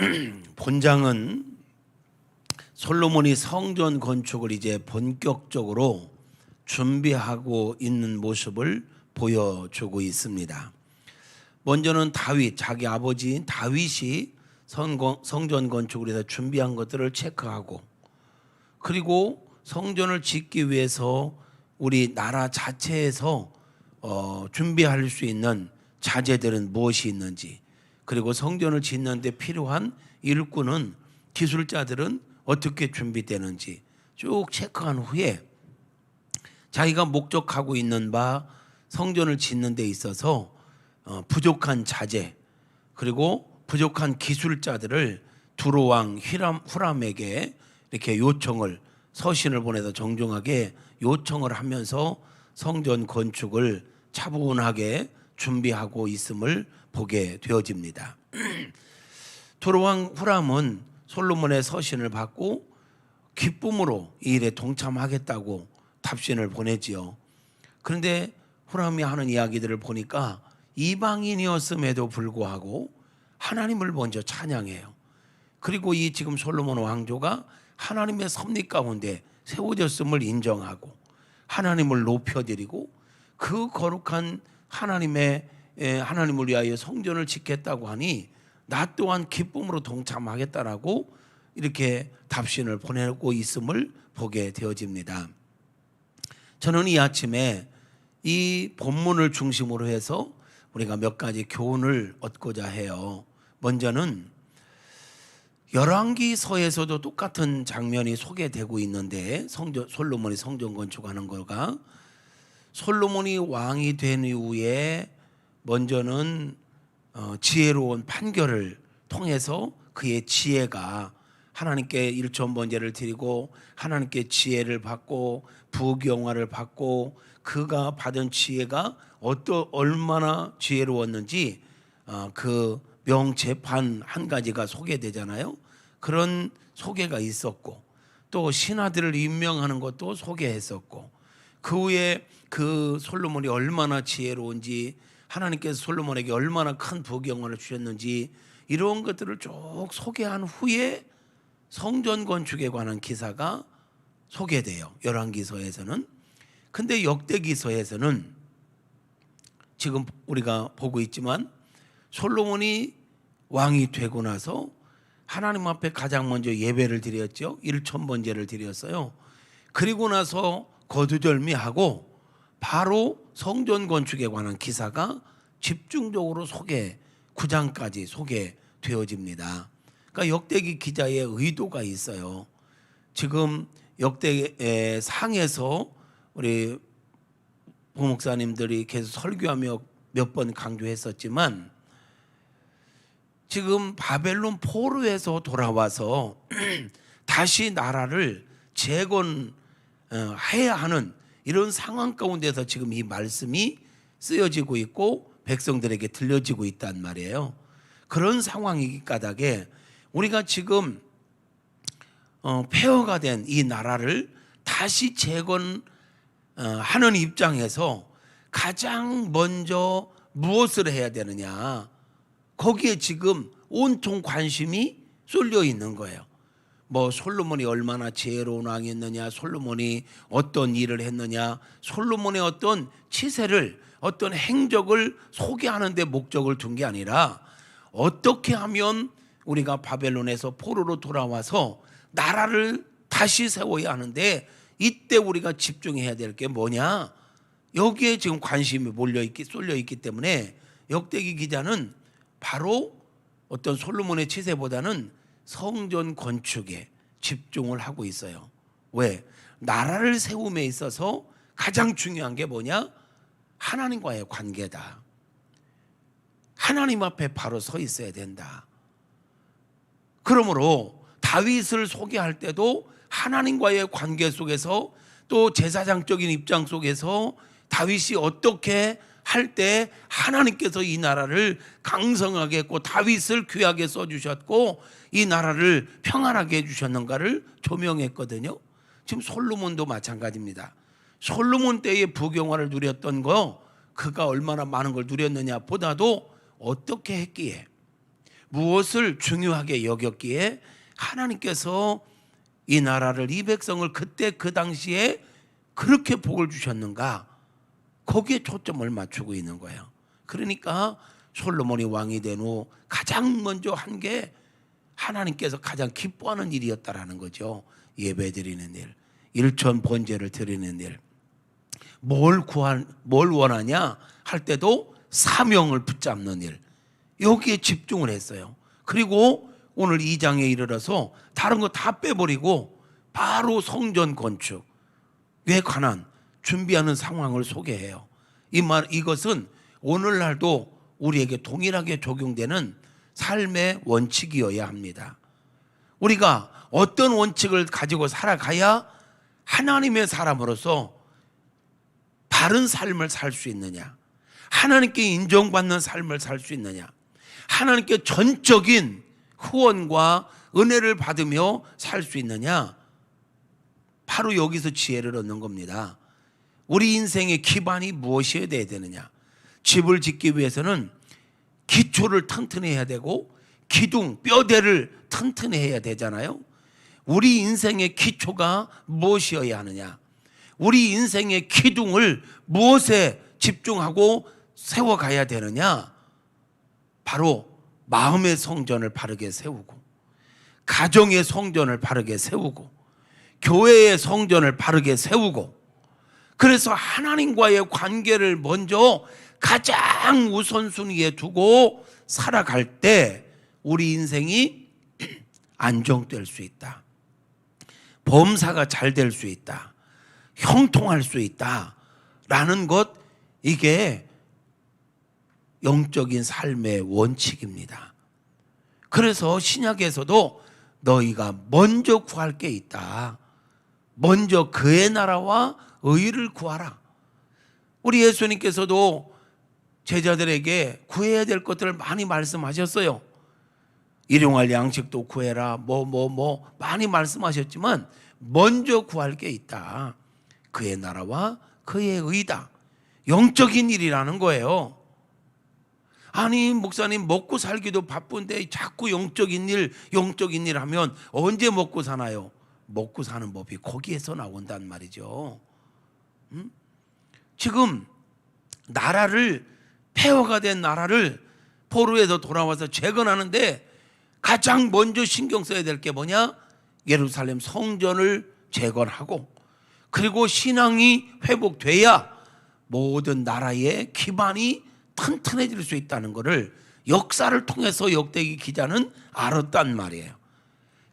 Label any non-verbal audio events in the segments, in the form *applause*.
*clears throat* 본장은 솔로몬이 성전 건축을 이제 본격적으로 준비하고 있는 모습을 보여주고 있습니다. 먼저는 다윗, 자기 아버지인 다윗이 성전 건축을 해서 준비한 것들을 체크하고 그리고 성전을 짓기 위해서 우리 나라 자체에서 어, 준비할 수 있는 자재들은 무엇이 있는지 그리고 성전을 짓는데 필요한 일꾼은 기술자들은 어떻게 준비되는지 쭉 체크한 후에 자기가 목적하고 있는 바 성전을 짓는 데 있어서 어, 부족한 자재 그리고 부족한 기술자들을 두로왕 히람 후람에게 이렇게 요청을 서신을 보내서 정중하게 요청을 하면서 성전 건축을 차분하게 준비하고 있음을 보게 되어집니다. *clears throat* 두로왕 후람은 솔로몬의 서신을 받고 기쁨으로 이 일에 동참하겠다고 답신을 보내지요. 그런데 후람이 하는 이야기들을 보니까 이방인이었음에도 불구하고 하나님을 먼저 찬양해요. 그리고 이 지금 솔로몬 왕조가 하나님의 섭리 가운데 세워졌음을 인정하고 하나님을 높여드리고 그 거룩한 하나님의 에, 하나님을 위하여 성전을 짓겠다고 하니 나 또한 기쁨으로 동참하겠다라고 이렇게 답신을 보내고 있음을 보게 되어집니다. 저는 이 아침에 이 본문을 중심으로 해서 우리가 몇 가지 교훈을 얻고자 해요. 먼저는 열왕기서에서도 똑같은 장면이 소개되고 있는데 성전 솔로몬이 성전 건축하는 거가 솔로몬이 왕이 된 이후에 먼저는 어, 지혜로운 판결을 통해서 그의 지혜가 하나님께 일천 번제를 드리고 하나님께 지혜를 받고 부경화를 받고 그가 받은 지혜가 어떠 얼마나 지혜로웠는지 어, 그 명재판 한 가지가 소개되잖아요. 그런 소개가 있었고 또 신하들을 임명하는 것도 소개했었고 그 후에 그 솔로몬이 얼마나 지혜로운지 하나님께서 솔로몬에게 얼마나 큰 부경화를 주셨는지 이런 것들을 쭉 소개한 후에 성전 건축에 관한 기사가 소개돼요. 열왕기서에서는. 근데 역대기서에서는 지금 우리가 보고 있지만 솔로몬이 왕이 되고 나서 하나님 앞에 가장 먼저 예배를 드렸죠. 일천 번제를 드렸어요. 그리고 나서 거두절미하고 바로 성전 건축에 관한 기사가 집중적으로 소개 9장까지 소개되어집니다. 그러니까 역대기 기자의 의도가 있어요. 지금 역대 상에서 우리 부목사님들이 계속 설교하며 몇 번 강조했었지만 지금 바벨론 포로에서 돌아와서 *clears throat* 다시 나라를 재건 해야 하는 이런 상황 가운데서 지금 이 말씀이 쓰여지고 있고 백성들에게 들려지고 있단 말이에요. 그런 상황이기 까닭에 우리가 지금 어, 폐허가 된 이 나라를 다시 재건하는 입장에서 가장 먼저 무엇을 해야 되느냐 거기에 지금 온통 관심이 쏠려 있는 거예요. 뭐 솔로몬이 얼마나 지혜로운 왕이었느냐, 솔로몬이 어떤 일을 했느냐, 솔로몬의 어떤 치세를 어떤 행적을 소개하는 데 목적을 둔 게 아니라 어떻게 하면 우리가 바벨론에서 포로로 돌아와서 나라를 다시 세워야 하는데 이때 우리가 집중해야 될 게 뭐냐? 여기에 지금 관심이 몰려 있기 쏠려 있기 때문에 역대기 기자는 바로 어떤 솔로몬의 치세보다는 성전 건축에 집중을 하고 있어요. 왜? 나라를 세움에 있어서 가장 중요한 게 뭐냐? 하나님과의 관계다. 하나님 앞에 바로 서 있어야 된다. 그러므로 다윗을 소개할 때도 하나님과의 관계 속에서 또 제사장적인 입장 속에서 다윗이 어떻게 할 때 하나님께서 이 나라를 강성하게 했고 다윗을 귀하게 써 주셨고 이 나라를 평안하게 해 주셨는가를 조명했거든요. 지금 솔로몬도 마찬가지입니다. 솔로몬 때의 부경화를 누렸던 거 그가 얼마나 많은 걸 누렸느냐 보다도 어떻게 했기에 무엇을 중요하게 여겼기에 하나님께서 이 나라를 이 백성을 그때 그 당시에 그렇게 복을 주셨는가? 거기에 초점을 맞추고 있는 거예요. 그러니까 솔로몬이 왕이 된 후 가장 먼저 한 게 하나님께서 가장 기뻐하는 일이었다라는 거죠. 예배 드리는 일, 일천 번제를 드리는 일. 뭘 구한 뭘 원하냐 할 때도 사명을 붙잡는 일. 여기에 집중을 했어요. 그리고 오늘 2장에 이르러서 다른 거 다 빼버리고 바로 성전 건축에 관한 준비하는 상황을 소개해요. 이 말 이것은 오늘날도 우리에게 동일하게 적용되는 삶의 원칙이어야 합니다. 우리가 어떤 원칙을 가지고 살아가야 하나님의 사람으로서 바른 삶을 살 수 있느냐? 하나님께 인정받는 삶을 살 수 있느냐? 하나님께 전적인 후원과 은혜를 받으며 살 수 있느냐? 바로 여기서 지혜를 얻는 겁니다. 우리 인생의 기반이 무엇이어야 되느냐? 집을 짓기 위해서는 기초를 튼튼해야 되고 기둥, 뼈대를 튼튼해야 되잖아요. 우리 인생의 기초가 무엇이어야 하느냐? 우리 인생의 기둥을 무엇에 집중하고 세워가야 되느냐? 바로 마음의 성전을 바르게 세우고, 가정의 성전을 바르게 세우고, 교회의 성전을 바르게 세우고, 그래서 하나님과의 관계를 먼저 가장 우선순위에 두고 살아갈 때 우리 인생이 *clears throat* 안정될 수 있다. 범사가 잘 될 수 있다. 형통할 수 있다. 라는 것, 이게 영적인 삶의 원칙입니다. 그래서 신약에서도 너희가 먼저 구할 게 있다. 먼저 그의 나라와 의를 구하라. 우리 예수님께서도 제자들에게 구해야 될 것들을 많이 말씀하셨어요. 일용할 양식도 구해라. 뭐, 뭐, 뭐, 많이 말씀하셨지만, 먼저 구할 게 있다. 그의 나라와 그의 의다. 영적인 일이라는 거예요. 아니, 목사님, 먹고 살기도 바쁜데 자꾸 영적인 일, 영적인 일 하면 언제 먹고 사나요? 먹고 사는 법이 거기에서 나온단 말이죠. 음? 지금 나라를 폐허가 된 나라를 포로에서 돌아와서 재건하는데 가장 먼저 신경 써야 될 게 뭐냐? 예루살렘 성전을 재건하고 그리고 신앙이 회복돼야 모든 나라의 기반이 튼튼해질 수 있다는 것을 역사를 통해서 역대기 기자는 알았단 말이에요.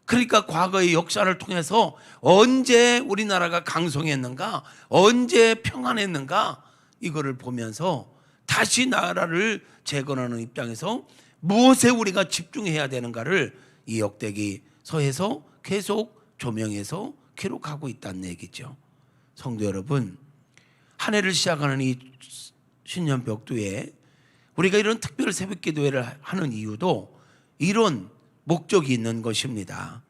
그러니까 과거의 역사를 통해서 언제 우리나라가 강성했는가, 언제 평안했는가 이거를 보면서 다시 나라를 재건하는 입장에서 무엇에 우리가 집중해야 되는가를 이 역대기 서에서 계속 조명해서 기록하고 있다는 얘기죠. 성도 여러분, 한 해를 시작하는 이 신년 벽두에 우리가 이런 특별 새벽 기도회를 하는 이유도 이런 목적이 있는 것입니다.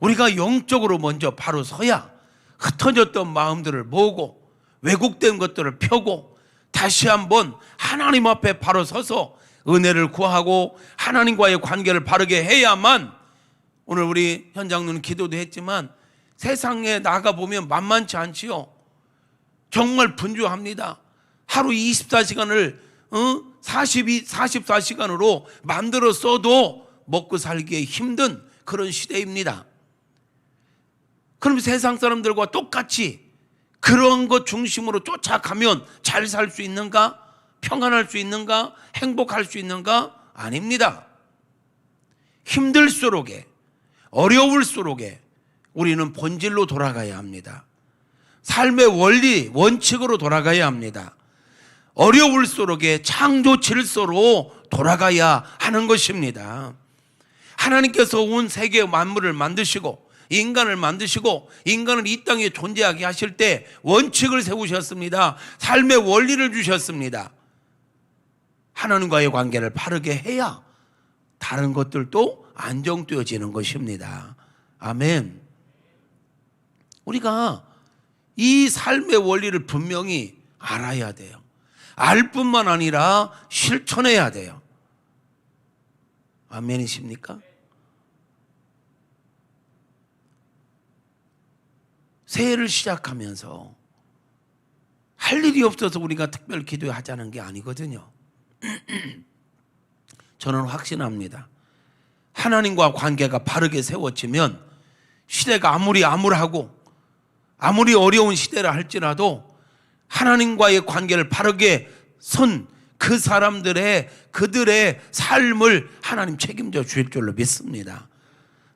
우리가 영적으로 먼저 바로 서야 흩어졌던 마음들을 모으고 왜곡된 것들을 펴고 다시 한번 하나님 앞에 바로 서서 은혜를 구하고 하나님과의 관계를 바르게 해야만 오늘 우리 현장님 기도도 했지만 세상에 나가 보면 만만치 않지요. 정말 분주합니다. 하루 24시간을 어? 42, 44시간으로 만들어 써도 먹고 살기에 힘든 그런 시대입니다. 그럼 세상 사람들과 똑같이 그런 것 중심으로 쫓아가면 잘 살 수 있는가? 평안할 수 있는가? 행복할 수 있는가? 아닙니다. 힘들수록에, 어려울수록에 우리는 본질로 돌아가야 합니다. 삶의 원리, 원칙으로 돌아가야 합니다. 어려울수록에 창조 질서로 돌아가야 하는 것입니다. 하나님께서 온 세계 만물을 만드시고 인간을 만드시고 인간을 이 땅에 존재하게 하실 때 원칙을 세우셨습니다. 삶의 원리를 주셨습니다. 하나님과의 관계를 바르게 해야 다른 것들도 안정되어지는 것입니다. 아멘. 우리가 이 삶의 원리를 분명히 알아야 돼요. 알 뿐만 아니라 실천해야 돼요. 아멘이십니까? 새해를 시작하면서 할 일이 없어서 우리가 특별 기도하자는 게 아니거든요. *clears throat* 저는 확신합니다. 하나님과 관계가 바르게 세워지면 시대가 아무리 암울하고 아무리 어려운 시대라 할지라도 하나님과의 관계를 바르게 선 그 사람들의 그들의 삶을 하나님 책임져 주실 줄로 믿습니다.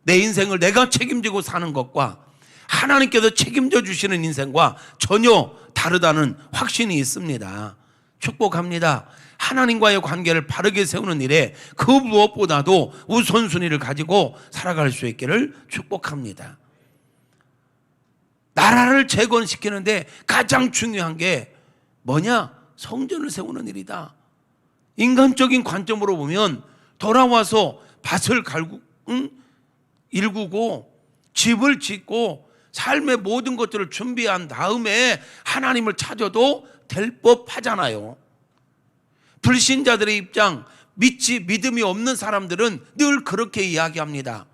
내 인생을 내가 책임지고 사는 것과 하나님께서 책임져 주시는 인생과 전혀 다르다는 확신이 있습니다. 축복합니다. 하나님과의 관계를 바르게 세우는 일에 그 무엇보다도 우선순위를 가지고 살아갈 수 있기를 축복합니다. 나라를 재건시키는데 가장 중요한 게 뭐냐? 성전을 세우는 일이다. 인간적인 관점으로 보면 돌아와서 밭을 갈구, 응? 일구고 집을 짓고 삶의 모든 것들을 준비한 다음에 하나님을 찾아도 될 법하잖아요. 불신자들의 입장, 믿지 믿음이 없는 사람들은 늘 그렇게 이야기합니다.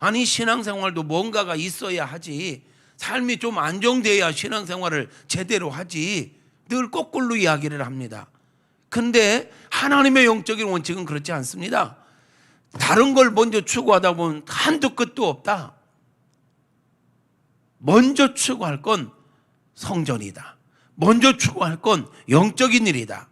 아니 신앙생활도 뭔가가 있어야 하지. 삶이 좀 안정돼야 신앙생활을 제대로 하지. 늘 거꾸로 이야기를 합니다. 근데 하나님의 영적인 원칙은 그렇지 않습니다. 다른 걸 먼저 추구하다 보면 한도 끝도 없다. 먼저 추구할 건 성전이다. 먼저 추구할 건 영적인 일이다.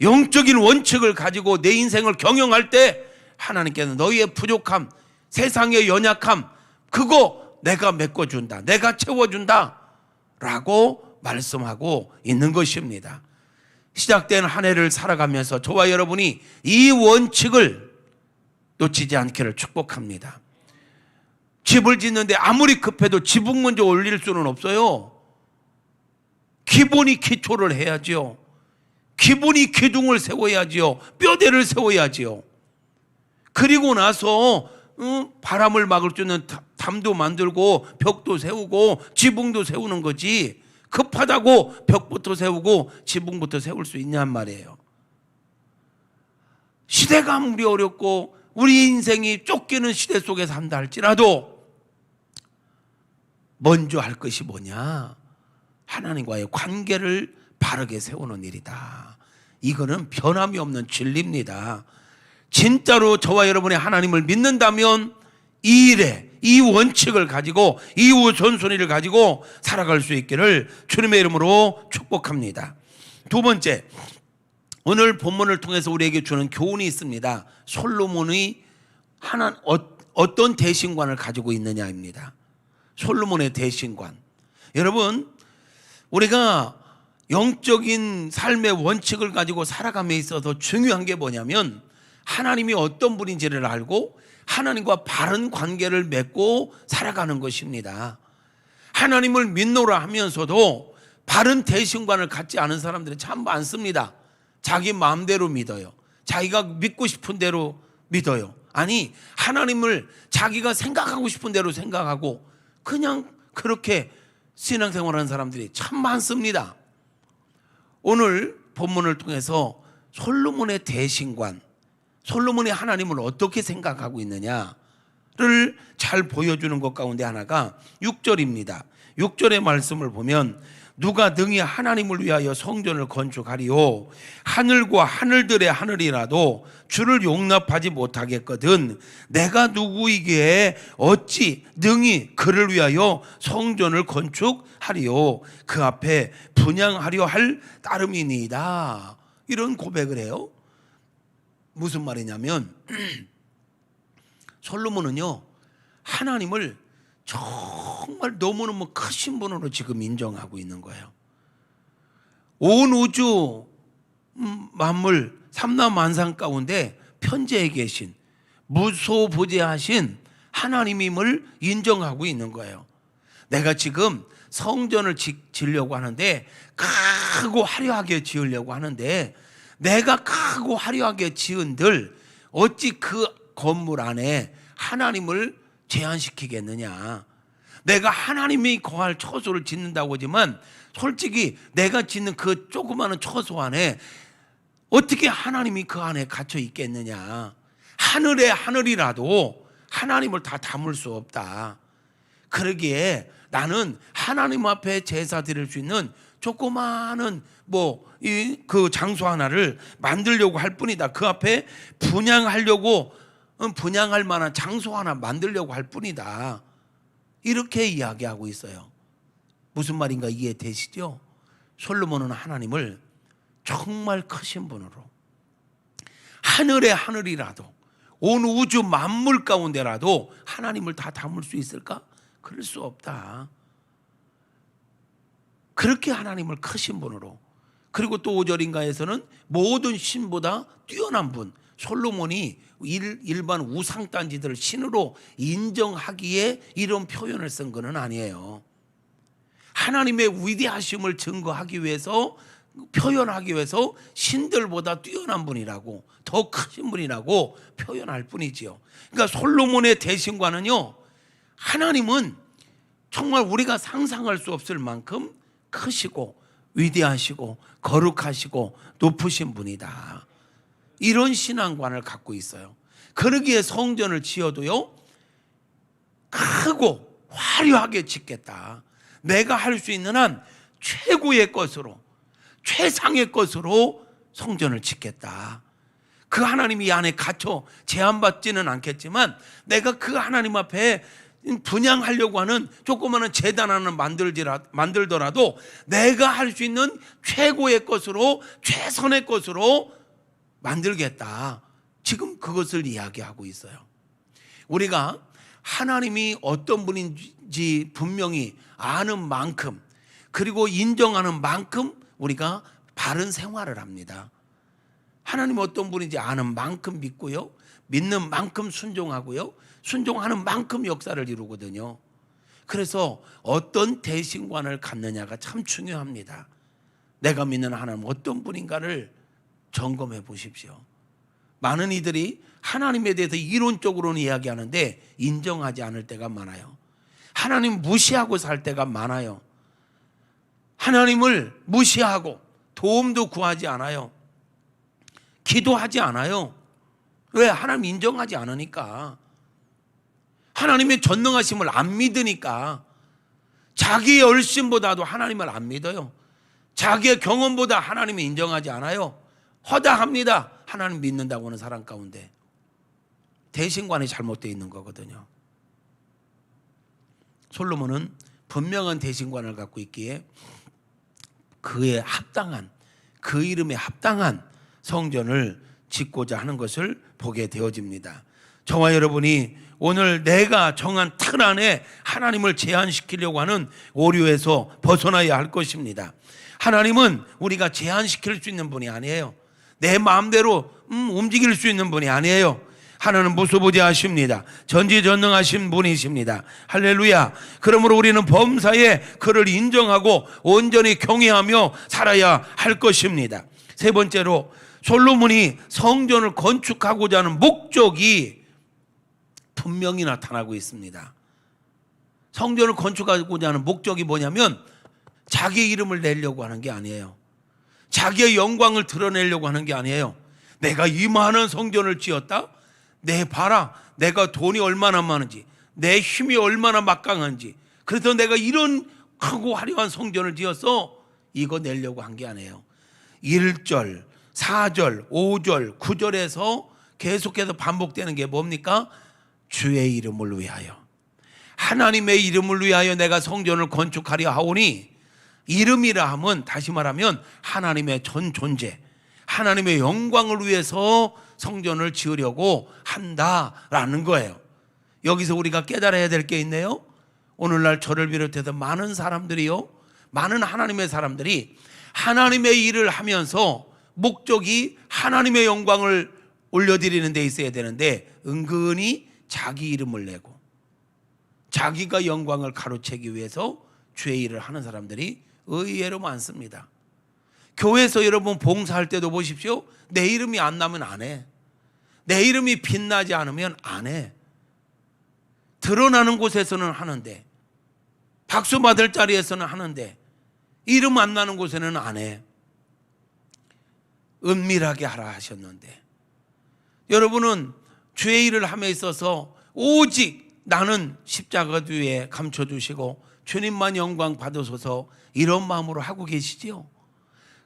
영적인 원칙을 가지고 내 인생을 경영할 때 하나님께는 너희의 부족함, 세상의 연약함, 그거 내가 메꿔준다. 내가 채워준다. 라고 말씀하고 있는 것입니다. 시작된 한 해를 살아가면서 저와 여러분이 이 원칙을 놓치지 않기를 축복합니다. 집을 짓는데 아무리 급해도 지붕 먼저 올릴 수는 없어요. 기본이 기초를 해야지요. 기본이 기둥을 세워야지요. 뼈대를 세워야지요. 그리고 나서 어, 바람을 막을 수 있는 담도 만들고 벽도 세우고 지붕도 세우는 거지. 급하다고 벽부터 세우고 지붕부터 세울 수 있냔 말이에요. 시대가 아무리 어렵고 우리 인생이 쫓기는 시대 속에 산다 할지라도 먼저 할 것이 뭐냐? 하나님과의 관계를 바르게 세우는 일이다. 이거는 변함이 없는 진리입니다. 진짜로 저와 여러분의 하나님을 믿는다면 이 일에 이 원칙을 가지고 이 우선순위를 가지고 살아갈 수 있기를 주님의 이름으로 축복합니다. 두 번째, 오늘 본문을 통해서 우리에게 주는 교훈이 있습니다. 솔로몬이 하나 어, 떤 대신관을 가지고 있느냐입니다. 솔로몬의 대신관. 여러분, 우리가 영적인 삶의 원칙을 가지고 살아감에 있어서 중요한 게 뭐냐면 하나님이 어떤 분인지를 알고 하나님과 바른 관계를 맺고 살아가는 것입니다. 하나님을 믿노라 하면서도 바른 대신관을 갖지 않은 사람들이 참 많습니다. 자기 마음대로 믿어요. 자기가 믿고 싶은 대로 믿어요. 아니, 하나님을 자기가 생각하고 싶은 대로 생각하고 그냥 그렇게 신앙생활 하는 사람들이 참 많습니다. 오늘 본문을 통해서 솔로몬의 대신관, 솔로몬이 하나님을 어떻게 생각하고 있느냐를 잘 보여주는 것 가운데 하나가 6절입니다. 6절의 말씀을 보면 누가 능히 하나님을 위하여 성전을 건축하리요? 하늘과 하늘들의 하늘이라도 주를 용납하지 못하겠거든. 내가 누구이기에 어찌 능히 그를 위하여 성전을 건축하리요? 그 앞에 분양하려 할 따름이니이다. 이런 고백을 해요. 무슨 말이냐면 *clears throat* 솔로몬은요 하나님을 정말 너무너무 크신 분으로 지금 인정하고 있는 거예요. 온 우주 음, 만물 삼라만상 가운데 편재해 계신 무소부재하신 하나님임을 인정하고 있는 거예요. 내가 지금 성전을 지으려고 하는데 크고 화려하게 지으려고 하는데 내가 크고 화려하게 지은들 어찌 그 건물 안에 하나님을 제한시키겠느냐. 내가 하나님이 거할 처소를 짓는다고 하지만 솔직히 내가 짓는 그 조그마한 처소 안에 어떻게 하나님이 그 안에 갇혀 있겠느냐. 하늘의 하늘이라도 하나님을 다 담을 수 없다. 그러기에 나는 하나님 앞에 제사 드릴 수 있는 조그마한 뭐 이 그 장소 하나를 만들려고 할 뿐이다. 그 앞에 분양하려고 음, 분양할 만한 장소 하나 만들려고 할 뿐이다. 이렇게 이야기하고 있어요. 무슨 말인가 이해되시죠? 솔로몬은 하나님을 정말 크신 분으로 하늘의 하늘이라도 온 우주 만물 가운데라도 하나님을 다 담을 수 있을까? 그럴 수 없다. 그렇게 하나님을 크신 분으로 그리고 또 5절인가에서는 모든 신보다 뛰어난 분 솔로몬이 일, 일반 우상단지들을 신으로 인정하기에 이런 표현을 쓴 것은 아니에요. 하나님의 위대하심을 증거하기 위해서 표현하기 위해서 신들보다 뛰어난 분이라고 더 크신 분이라고 표현할 뿐이지요. 그러니까 솔로몬의 대신과는요. 하나님은 정말 우리가 상상할 수 없을 만큼 크시고 위대하시고 거룩하시고 높으신 분이다. 이런 신앙관을 갖고 있어요. 그러기에 성전을 지어도요. 크고 화려하게 짓겠다. 내가 할 수 있는 한 최고의 것으로 최상의 것으로 성전을 짓겠다. 그 하나님이 이 안에 갇혀 제한받지는 않겠지만 내가 그 하나님 앞에 분양하려고 하는 조그마한 재단 하나 만들지라, 만들더라도 내가 할 수 있는 최고의 것으로 최선의 것으로 만들겠다. 지금 그것을 이야기하고 있어요. 우리가 하나님이 어떤 분인지 분명히 아는 만큼 그리고 인정하는 만큼 우리가 바른 생활을 합니다. 하나님 어떤 분인지 아는 만큼 믿고요. 믿는 만큼 순종하고요. 순종하는 만큼 역사를 이루거든요. 그래서 어떤 대신관을 갖느냐가 참 중요합니다. 내가 믿는 하나님 어떤 분인가를 점검해 보십시오. 많은 이들이 하나님에 대해서 이론적으로는 이야기하는데 인정하지 않을 때가 많아요. 하나님 무시하고 살 때가 많아요. 하나님을 무시하고 도움도 구하지 않아요. 기도하지 않아요. 왜? 하나님 인정하지 않으니까. 하나님의 전능하심을 안 믿으니까. 자기의 열심보다도 하나님을 안 믿어요. 자기의 경험보다 하나님을 인정하지 않아요. 허다합니다. 하나님 믿는다고 하는 사람 가운데. 대신관이 잘못되어 있는 거거든요. 솔로몬은 분명한 대신관을 갖고 있기에 그에 합당한 그 이름에 합당한 성전을 짓고자 하는 것을 보게 되어집니다. 저와 여러분이 오늘 내가 정한 틀 안에 하나님을 제한시키려고 하는 오류에서 벗어나야 할 것입니다. 하나님은 우리가 제한시킬 수 있는 분이 아니에요. 내 마음대로 음, 움직일 수 있는 분이 아니에요. 하나는 무소부지하십니다. 전지전능하신 분이십니다. 할렐루야. 그러므로 우리는 범사에 그를 인정하고 온전히 경외하며 살아야 할 것입니다. 세 번째로 솔로몬이 성전을 건축하고자 하는 목적이 분명히 나타나고 있습니다. 성전을 건축하고자 하는 목적이 뭐냐면 자기 이름을 내려고 하는 게 아니에요. 자기의 영광을 드러내려고 하는 게 아니에요. 내가 이 많은 성전을 지었다? 내 봐라. 내가 돈이 얼마나 많은지, 내 힘이 얼마나 막강한지. 그래서 내가 이런 크고 화려한 성전을 지어서 이거 내려고 한 게 아니에요. 1절, 4절, 5절, 9절에서 계속해서 반복되는 게 뭡니까? 주의 이름을 위하여. 하나님의 이름을 위하여 내가 성전을 건축하려 하오니 이름이라 함은 다시 말하면 하나님의 전 존재, 하나님의 영광을 위해서 성전을 지으려고 한다라는 거예요. 여기서 우리가 깨달아야 될 게 있네요. 오늘날 저를 비롯해서 많은 사람들이요. 많은 하나님의 사람들이 하나님의 일을 하면서 목적이 하나님의 영광을 올려드리는 데 있어야 되는데 은근히 자기 이름을 내고 자기가 영광을 가로채기 위해서 죄의 일을 하는 사람들이 의외로 많습니다. 교회에서 여러분 봉사할 때도 보십시오. 내 이름이 안 나면 안 해. 내 이름이 빛나지 않으면 안 해. 드러나는 곳에서는 하는데, 박수 받을 자리에서는 하는데, 이름 안 나는 곳에는 안 해. 은밀하게 하라 하셨는데, 여러분은 주의 일을 함에 있어서 오직 나는 십자가 뒤에 감춰주시고 주님만 영광 받으소서 이런 마음으로 하고 계시지요.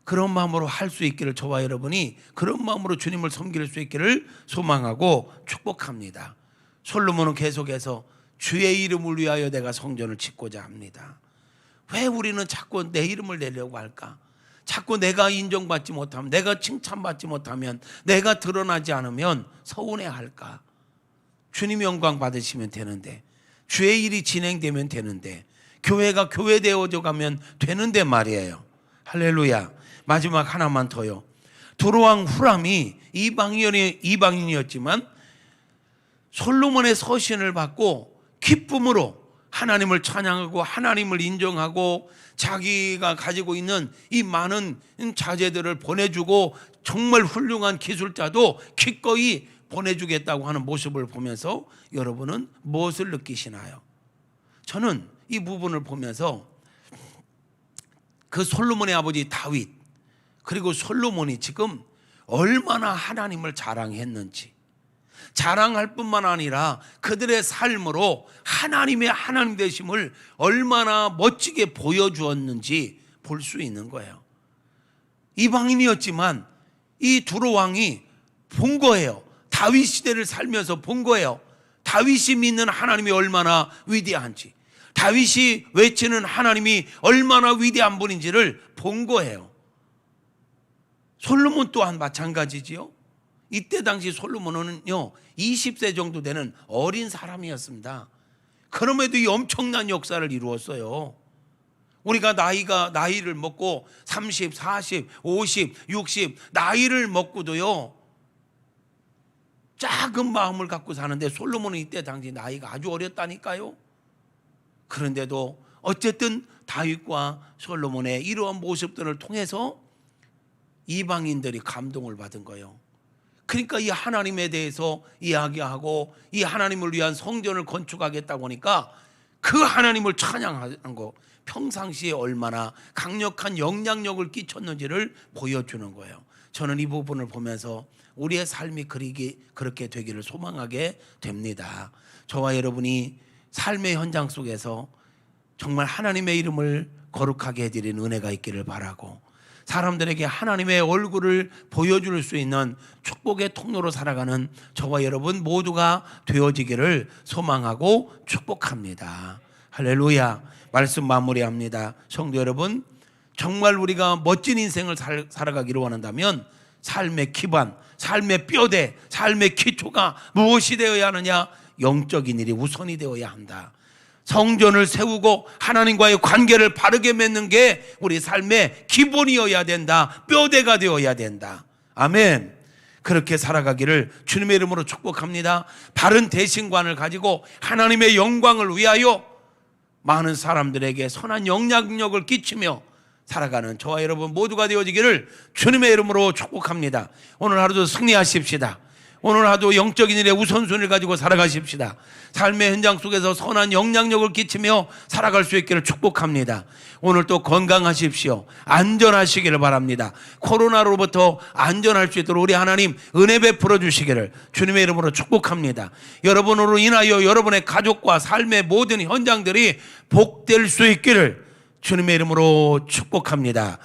그런 마음으로 할 수 있기를 저와 여러분이 그런 마음으로 주님을 섬길 수 있기를 소망하고 축복합니다. 솔로몬은 계속해서 주의 이름을 위하여 내가 성전을 짓고자 합니다. 왜 우리는 자꾸 내 이름을 내려고 할까? 자꾸 내가 인정받지 못하면, 내가 칭찬받지 못하면, 내가 드러나지 않으면 서운해 할까? 주님 영광 받으시면 되는데, 주의 일이 진행되면 되는데, 교회가 교회되어져 가면 되는데 말이에요. 할렐루야. 마지막 하나만 더요. 두로왕 후람이 이방인이 이방인이었지만 솔로몬의 서신을 받고 기쁨으로 하나님을 찬양하고 하나님을 인정하고 자기가 가지고 있는 이 많은 자재들을 보내주고 정말 훌륭한 기술자도 기꺼이 보내주겠다고 하는 모습을 보면서 여러분은 무엇을 느끼시나요? 저는 이 부분을 보면서 그 솔로몬의 아버지 다윗 그리고 솔로몬이 지금 얼마나 하나님을 자랑했는지 자랑할 뿐만 아니라 그들의 삶으로 하나님의 하나님 되심을 얼마나 멋지게 보여주었는지 볼 수 있는 거예요. 이방인이었지만 이 두로 왕이 본 거예요. 다윗 시대를 살면서 본 거예요. 다윗이 믿는 하나님이 얼마나 위대한지, 다윗이 외치는 하나님이 얼마나 위대한 분인지를 본 거예요. 솔로몬 또한 마찬가지지요. 이때 당시 솔로몬은요 20세 정도 되는 어린 사람이었습니다. 그럼에도 이 엄청난 역사를 이루었어요. 우리가 나이가 나이를 먹고 30, 40, 50, 60 나이를 먹고도요 작은 마음을 갖고 사는데 솔로몬은 이때 당시 나이가 아주 어렸다니까요. 그런데도 어쨌든 다윗과 솔로몬의 이러한 모습들을 통해서 이방인들이 감동을 받은 거예요. 그러니까 이 하나님에 대해서 이야기하고 이 하나님을 위한 성전을 건축하겠다고 하니까 그 하나님을 찬양하는 거 평상시에 얼마나 강력한 영향력을 끼쳤는지를 보여주는 거예요. 저는 이 부분을 보면서 우리의 삶이 그리기 그렇게 되기를 소망하게 됩니다. 저와 여러분이 삶의 현장 속에서 정말 하나님의 이름을 거룩하게 해드리는 은혜가 있기를 바라고 사람들에게 하나님의 얼굴을 보여줄 수 있는 축복의 통로로 살아가는 저와 여러분 모두가 되어지기를 소망하고 축복합니다. 할렐루야. 말씀 마무리합니다. 성도 여러분, 정말 우리가 멋진 인생을 살, 살아가기를 원한다면 삶의 기반, 삶의 뼈대, 삶의 기초가 무엇이 되어야 하느냐? 영적인 일이 우선이 되어야 한다. 성전을 세우고 하나님과의 관계를 바르게 맺는 게 우리 삶의 기본이어야 된다. 뼈대가 되어야 된다. 아멘. 그렇게 살아가기를 주님의 이름으로 축복합니다. 바른 대신관을 가지고 하나님의 영광을 위하여 많은 사람들에게 선한 영향력을 끼치며 살아가는 저와 여러분 모두가 되어지기를 주님의 이름으로 축복합니다. 오늘 하루도 승리하십시다. 오늘 하루 영적인 일에 우선순위를 가지고 살아가십시다. 삶의 현장 속에서 선한 영향력을 끼치며 살아갈 수 있기를 축복합니다. 오늘 또 건강하십시오. 안전하시기를 바랍니다. 코로나로부터 안전할 수 있도록 우리 하나님 은혜 베풀어 주시기를 주님의 이름으로 축복합니다. 여러분으로 인하여 여러분의 가족과 삶의 모든 현장들이 복될 수 있기를 주님의 이름으로 축복합니다.